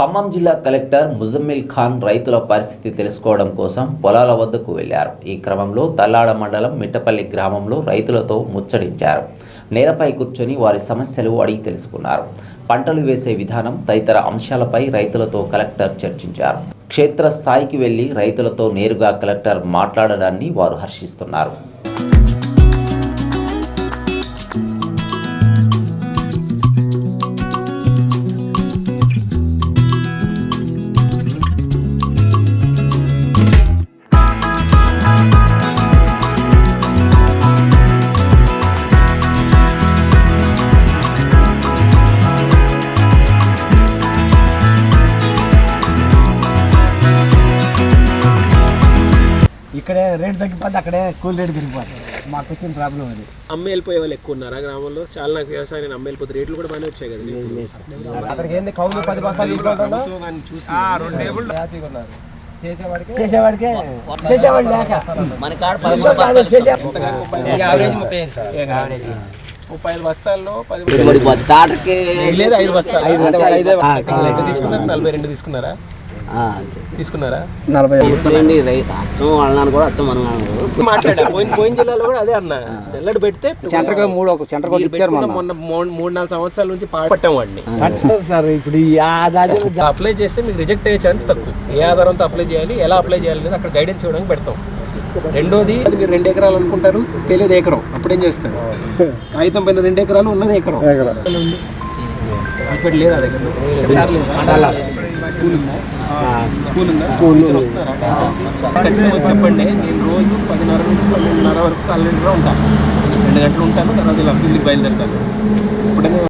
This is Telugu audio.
ఖమ్మం జిల్లా కలెక్టర్ ముజమ్మిల్ ఖాన్ రైతుల పరిస్థితి తెలుసుకోవడం కోసం పొలాల వద్దకు వెళ్ళారు. ఈ క్రమంలో తల్లాడ మండలం మిట్టపల్లి గ్రామంలో రైతులతో ముచ్చడించారు నేలపై కూర్చొని వారి సమస్యలు అడిగి తెలుసుకున్నారు. పంటలు వేసే విధానం తదితర అంశాలపై రైతులతో కలెక్టర్ చర్చించారు. క్షేత్రస్థాయికి వెళ్ళి రైతులతో నేరుగా కలెక్టర్ మాట్లాడడాన్ని వారు హర్షిస్తున్నారు. ఇక్కడే రేట్ తగ్గిపోతే అక్కడే కూల్ రేట్ పెరిగిపోతుంది మాకు వచ్చిన ప్రాబ్లం అది. అమ్మ వెళ్ళిపోయే వాళ్ళు ఎక్కువ ఉన్నారా గ్రామంలో? చాలా నాకు వ్యవసాయం అమ్మ వెళ్ళిపోతే రేట్లు కూడా బాగానే వచ్చాయి కదా నీకు. అతనికి ఏంది? కౌలు పది బస్తాలు తీసుకుంటాడు చేసేవాడికే చేసేవాడికే. చేసేవాడు లేక. మన కాడ ఇంకో కాదు, చేసే ముప్పై ఐదు బస్తాల్లో పది ఐదు బస్తాలు. ఐదే తీసుకున్నారు? నలభై రెండు తీసుకున్నారా. తీసుకున్నారా? నలభై అచ్చం కూడా అచ్చం మనం మాట్లాడా? పోయిన పోయిన జిల్లాలో కూడా అదే అన్న. జల్లడి పెడితే సెంటర్ మూడు ఒక సెంటర్ పెట్టుకున్న మొన్న. మూడు నాలుగు సంవత్సరాల నుంచి పట్టాం వాడిని. సార్ ఇప్పుడు అప్లై చేస్తే మీకు రిజెక్ట్ అయ్యే ఛాన్స్ తక్కువ. ఏ ఆధారంతో అప్లై చేయాలి ఎలా అప్లై చేయాలి అనేది అక్కడ గైడెన్స్ ఇవ్వడానికి పెడతాం. రెండోది అది మీరు రెండు ఎకరాలు అనుకుంటారు తెలియదు ఎకరం. అప్పుడేం చేస్తారు? కాగితం పైన రెండు ఎకరాలు ఉన్నది ఎకరం. హాస్పిటల్ లేదా దగ్గర. స్కూల్ చెప్పండి. నేను రోజు పదిన్నర నుంచి పన్నెండున్నర వరకు కాలేజీలో ఉంటాను. రెండు గంటలు ఉంటాను తర్వాత ఇలా ఫీల్డ్కి బయలుదేరుతాను. ఎప్పుడైనా